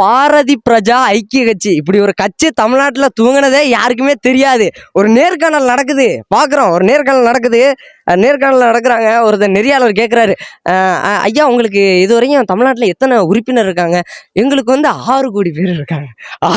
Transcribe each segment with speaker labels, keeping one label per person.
Speaker 1: பாரதி பிரஜா ஐக்கிய கட்சி. இப்படி ஒரு கட்சி தமிழ்நாட்டில் தூங்கினதே யாருக்குமே தெரியாது. ஒரு நேர்காணல் நடக்குது. பார்க்குறோம் ஒரு நேர்காணல் நடக்குது. நேர்காணல் நடக்கிறாங்க. ஒருத்தர் நெறியாளர் கேட்குறாரு ஐயா உங்களுக்கு இது வரையும் தமிழ்நாட்டில் எத்தனை உறுப்பினர் இருக்காங்க? எங்களுக்கு வந்து ஆறு கோடி பேர் இருக்காங்க.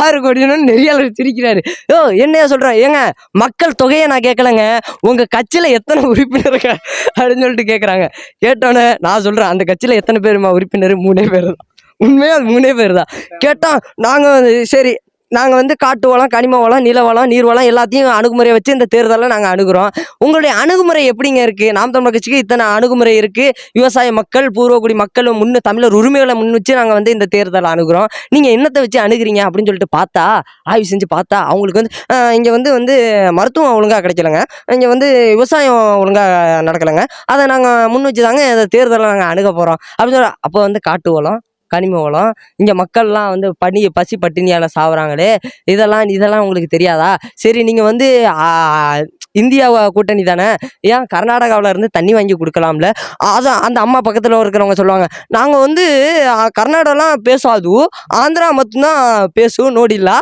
Speaker 1: ஆறு கோடின்னு நெறியாளர் சிரிக்கிறாரு. ஓ என்னையா சொல்கிறேன் ஏங்க மக்கள் தொகையை நான் கேட்கலங்க உங்கள் கட்சியில் எத்தனை உறுப்பினர் இருக்கா அப்படின்னு சொல்லிட்டு கேட்குறாங்க கேட்டோன்னே நான் சொல்கிறேன் அந்த கட்சியில் எத்தனை பேருமா உறுப்பினர்? மூணே பேர் தான் உண்மையாக அது மூணே பேர் தான் கேட்டால் நாங்கள் சரி நாங்கள் வந்து காட்டு வளம் கனிம வளம் நில வளம் நீர் வளம் எல்லாத்தையும் அணுகுமுறையை வச்சு இந்த தேர்தலை நாங்கள் அணுகுறோம். உங்களுடைய அணுகுமுறை எப்படிங்க இருக்குது நாம் தமிழ் கட்சிக்கு இத்தனை அணுகுமுறை இருக்குது விவசாய மக்கள் பூர்வகுடி மக்கள் முன்னு தமிழர் உரிமைகளை முன் வச்சு நாங்கள் வந்து இந்த தேர்தலை அணுகுறோம். நீங்கள் என்னத்தை வச்சு அணுகிறீங்க அப்படின்னு சொல்லிட்டு பார்த்தா ஆய்வு செஞ்சு பார்த்தா அவங்களுக்கு வந்து இங்கே வந்து வந்து மருத்துவம் ஒழுங்காக கிடைக்கலங்க. இங்கே வந்து விவசாயம் ஒழுங்காக நடக்கலைங்க. அதை நாங்கள் முன் வச்சு தாங்க இந்த தேர்தலை நாங்கள் அணுக போகிறோம் அப்படின்னு சொல்ல அப்போ வந்து காட்டு வளம் கனிம வளம் இங்கே மக்கள்லாம் வந்து பனி பசி பட்டினியால் சாவறாங்களே. இதெல்லாம் இதெல்லாம் உங்களுக்கு தெரியாதா? சரி நீங்கள் வந்து இந்தியா கூட்டணி தானே? ஏன் கர்நாடகாவில் இருந்து தண்ணி வாங்கி கொடுக்கலாம்ல? அதான் அந்த அம்மா பக்கத்தில் இருக்கிறவங்க சொல்லுவாங்க நாங்கள் வந்து கர்நாடகலாம் பேசாது ஆந்திரா மட்டும்தான் பேசும் நோடிலா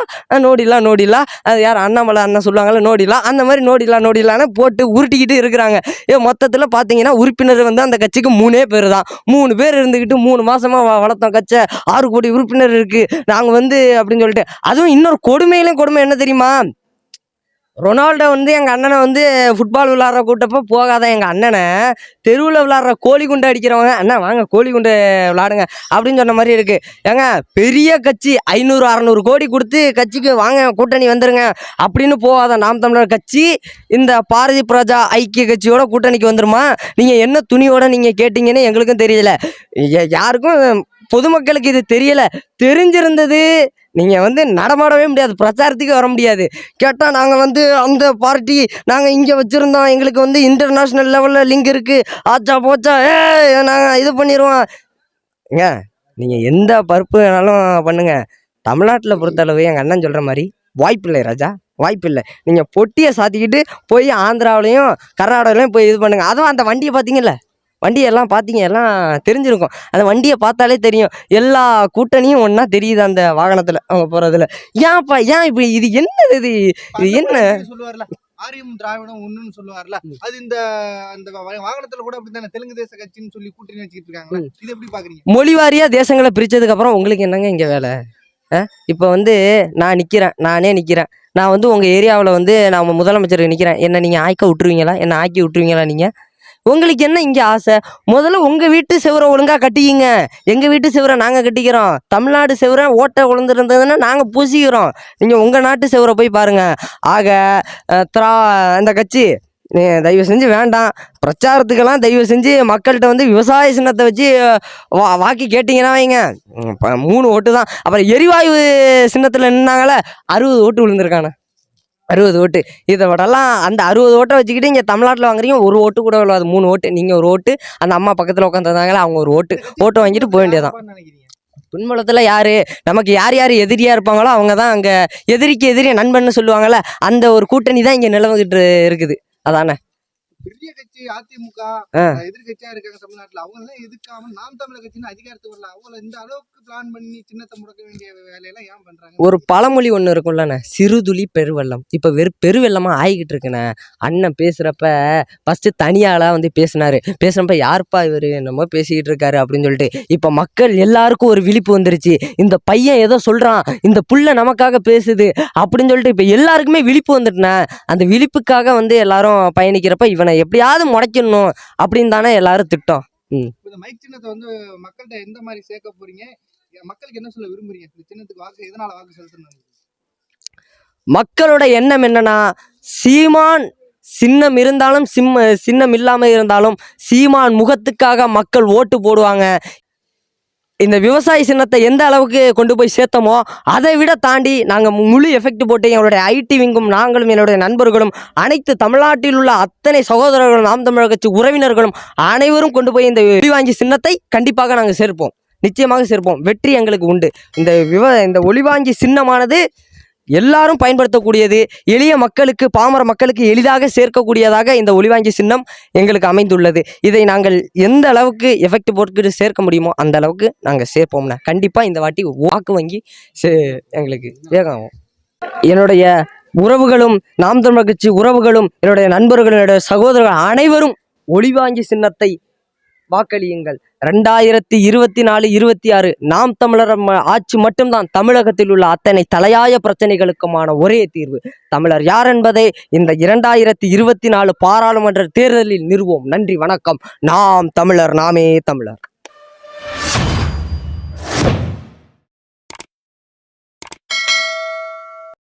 Speaker 1: நோடிலா நோடிலா அது யார் அண்ணாமலை அண்ணன் சொல்லுவாங்கல்ல நோடிலா அந்த மாதிரி நோடிலா நோடிலான்னு போட்டு உருட்டிக்கிட்டு இருக்கிறாங்க. ஏ மொத்தத்தில் பார்த்தீங்கன்னா உறுப்பினர் வந்து அந்த கட்சிக்கு மூணே பேர் தான். மூணு பேர் இருந்துக்கிட்டு மூணு மாதமாக வளர்த்தோம் கட்சை. ஆறு கோடி உறுப்பினர் இருக்குது நாங்கள் வந்து அப்படின்னு சொல்லிட்டு அதுவும் இன்னொரு கொடுமையிலும் கொடுமை என்ன தெரியுமா? ரொனால்டோ வந்து எங்கள் அண்ணனை வந்து ஃபுட்பால் விளாட்ற கூட்டப்போ போகாத எங்கள் அண்ணனை. தெருவில் விளாட்ற கோழி குண்டு அடிக்கிறவங்க அண்ணா வாங்க கோழி குண்டு விளாடுங்க அப்படின்னு சொன்ன மாதிரி இருக்குது ஏங்க பெரிய கட்சி ஐநூறு அறநூறு கோடி கொடுத்து கட்சிக்கு வாங்க கூட்டணி வந்துருங்க அப்படின்னு போகாத நாம் தமிழர் கட்சி இந்த பாரதி பிரஜா ஐக்கிய கட்சியோட கூட்டணிக்கு வந்துருமா? நீங்கள் என்ன துணியோட நீங்கள் கேட்டிங்கன்னு எங்களுக்கும் தெரியல யாருக்கும் பொதுமக்களுக்கு இது தெரியல. தெரிஞ்சிருந்தது. நீங்கள் வந்து நடமாடவே முடியாது. பிரச்சாரத்துக்கு வர முடியாது. கேட்டால் நாங்கள் வந்து அந்த பார்ட்டி நாங்கள் இங்கே வச்சுருந்தோம். எங்களுக்கு வந்து இன்டர்நேஷ்னல் லெவலில் லிங்க் இருக்குது ஆச்சா போச்சா ஏ நாங்கள் இது பண்ணிடுவோம் ஏங்க நீங்கள் எந்த பருப்பு வேணாலும் பண்ணுங்க. தமிழ்நாட்டில் பொறுத்தளவு எங்கள் அண்ணன் சொல்கிற மாதிரி வாய்ப்பில்லை ராஜா. வாய்ப்பில்லை நீங்கள் பொட்டியை சாத்திக்கிட்டு போய் ஆந்திராவிலையும் கர்நாடகாவிலையும் போய் இது பண்ணுங்க. அதுவும் அந்த வண்டியை பார்த்தீங்கல்ல? வண்டியெல்லாம் பார்த்தீங்க எல்லாம் தெரிஞ்சிருக்கும். அந்த வண்டியை பார்த்தாலே தெரியும். எல்லா கூட்டணியும் ஒன்றா தெரியுது அந்த வாகனத்தில் அவங்க போகிறதுல ஏன்ப்பா ஏன் இப்படி இது என்ன இது? இது என்ன?
Speaker 2: சொல்லுவார்ல ஆரியம் திராவிடம் ஒண்ணுன்னு சொல்லுவார்ல அது இந்த அந்த வாகனத்துல கூட அப்படித்தானே தெலுங்கு தேச கட்சின்னு சொல்லி கூட்டணி வச்சுக்கிட்டு இருக்காங்களா இது எப்படி பாக்குறீங்க?
Speaker 1: மொழி வாரியா தேசங்களை பிரிச்சதுக்கு அப்புறம் உங்களுக்கு என்னங்க இங்கே வேலை? இப்போ வந்து நான் நிற்கிறேன் நானே நிற்கிறேன் நான் வந்து உங்கள் ஏரியாவில் வந்து நான் உங்க முதலமைச்சர் நிற்கிறேன் என்ன நீங்கள் ஆய்க்க விட்டுருவீங்களா? என்ன ஆக்கி விட்டுருவீங்களா நீங்கள் உங்களுக்கு என்ன இங்கே ஆசை? முதல்ல உங்கள் வீட்டு செவரை ஒழுங்காக கட்டிக்கிங்க. எங்கள் வீட்டு செவரை நாங்கள் கட்டிக்கிறோம். தமிழ்நாடு செவரை ஓட்டை விழுந்துருந்ததுன்னா நாங்கள் பூசிக்கிறோம். நீங்கள் உங்கள் நாட்டு செவரை போய் பாருங்கள் ஆக த்ரா திரா இந்த கட்சி தயவு செஞ்சு வேண்டாம். பிரச்சாரத்துக்கெல்லாம் தயவு செஞ்சு மக்கள்கிட்ட வந்து விவசாய சின்னத்தை வச்சு வா வாக்கி கேட்டிங்கன்னா வைங்க. மூணு ஓட்டு தான். அப்புறம் எரிவாயு சின்னத்தில் நின்னாங்களே அறுபது ஓட்டு விழுந்திருக்கானே. அறுபது ஓட்டு. இதை விடலாம் அந்த அறுபது ஓட்டை வச்சுக்கிட்டு இங்கே தமிழ்நாட்டில் வாங்குறீங்க ஒரு ஓட்டு கூட விழாது மூணு ஓட்டு. நீங்கள் ஒரு ஓட்டு அந்த அம்மா பக்கத்தில் உட்காந்துருந்தாங்களே அவங்க ஒரு ஓட்டு. ஓட்டு வாங்கிட்டு போக வேண்டியதான் பின்புலத்தில் யார்? நமக்கு யார் யார் எதிரியாக இருப்பாங்களோ அவங்க தான் அங்கே எதிரிக்கு எதிரி நண்பன்னு சொல்லுவாங்கள்ல அந்த ஒரு கூட்டணி தான் இங்கே நிலவுகிட்டு இருக்குது. அதானே?
Speaker 2: பெரிய கட்சி அதிமுக. எதிர்கட்சியா இருக்காங்க தமிழ்நாட்டுல. அவங்க எல்லாம் எதுக்காம நாம் தமிழர் கட்சின்னு அதிகாரத்துக்கு வரல. அவங்கள இந்த அளவுக்கு பிளான் பண்ணி சின்னத்தை முடக்க வேண்டிய வேலையெல்லாம் ஏன் பண்றாங்க?
Speaker 1: ஒரு பழமொழி ஒன்று இருக்கும்லண்ணே. சிறுதுளி பெருவெள்ளம். இப்போ வெறும் பெருவெள்ளமாக ஆகிக்கிட்டு இருக்குண்ணே. அண்ணன் பேசுகிறப்ப ஃபஸ்ட்டு தனியாளாக வந்து பேசினாரு. பேசுனப்ப யாருப்பா இவர்? என்னமோ பேசிக்கிட்டு இருக்காரு அப்படின்னு சொல்லிட்டு. இப்போ மக்கள் எல்லாருக்கும் ஒரு விழிப்பு வந்துருச்சு. இந்த பையன் ஏதோ சொல்கிறான் இந்த புள்ள நமக்காக பேசுது அப்படின்னு சொல்லிட்டு இப்போ எல்லாருக்குமே விழிப்பு வந்துட்டுண்ணே. அந்த விழிப்புக்காக வந்து எல்லாரும் பயணிக்கிறப்ப இவனை எப்படியாவது முடைக்கணும் அப்படின்னு தானே எல்லாரும் திட்டம்.
Speaker 2: இந்த மைக் சின்னத்தை வந்து மக்கள்கிட்ட எந்த மாதிரி சேர்க்க போறீங்க? மக்களுக்கு என்ன சொல்ல விரும்புறீங்க? இந்த சின்னத்துக்கு வாக்கு எதனால வாக்கு செலுத்தணும்
Speaker 1: மக்களோட எண்ணம் என்னன்னா சீமான் சின்னம் இருந்தாலும் சிம்ம சின்னம் இல்லாமல் இருந்தாலும் சீமான் முகத்துக்காக மக்கள் ஓட்டு போடுவாங்க. இந்த விவசாய சின்னத்தை எந்த அளவுக்கு கொண்டு போய் சேர்த்தோமோ அதை விட தாண்டி நாங்கள் முழு எஃபெக்ட் போட்டு எங்களுடைய ஐடி விங்கும் நாங்களும் என்னுடைய நண்பர்களும் அனைத்து தமிழ்நாட்டில் உள்ள அத்தனை சகோதரர்களும் நாம் தமிழர் கட்சி உறவினர்களும் அனைவரும் கொண்டு போய் இந்த ஒளிவாங்கி சின்னத்தை கண்டிப்பாக நாங்கள் சேர்ப்போம். நிச்சயமாக சேர்ப்போம். வெற்றி எங்களுக்கு உண்டு. இந்த விவ இந்த ஒளிவாங்கி சின்னமானது எல்லாரும் பயன்படுத்தக்கூடியது எளிய மக்களுக்கு பாமர மக்களுக்கு எளிதாக சேர்க்கக்கூடியதாக இந்த ஒளிவாங்கி சின்னம் எங்களுக்கு அமைந்துள்ளது இதை நாங்கள் எந்த அளவுக்கு எஃபெக்ட் போட்டு சேர்க்க முடியுமோ அந்த அளவுக்கு நாங்கள் சேர்ப்போம்னா கண்டிப்பாக இந்த வாட்டி வாக்கு வங்கி சே எங்களுக்கு வேகம் ஆகும். என்னுடைய உறவுகளும் நாம் தமிழர் கட்சி உறவுகளும் என்னுடைய நண்பர்கள் என்னுடைய சகோதரர்கள் அனைவரும் ஒளிவாங்கி சின்னத்தை வாக்களியுங்கள் ரெண்டாயிரத்தி இருபத்தி நாலு இருபத்தி ஆறு நாம் தமிழர் ஆட்சி மட்டும்தான். தமிழகத்தில் உள்ள அத்தனை தலையாய பிரச்சனைகளுக்குமான ஒரே தீர்வு தமிழர் யார் என்பதை இந்த இரண்டாயிரத்தி இருபத்தி நாலு பாராளுமன்ற தேர்தலில் நிறுவோம். நன்றி வணக்கம். நாம் தமிழர் நாமே தமிழர்.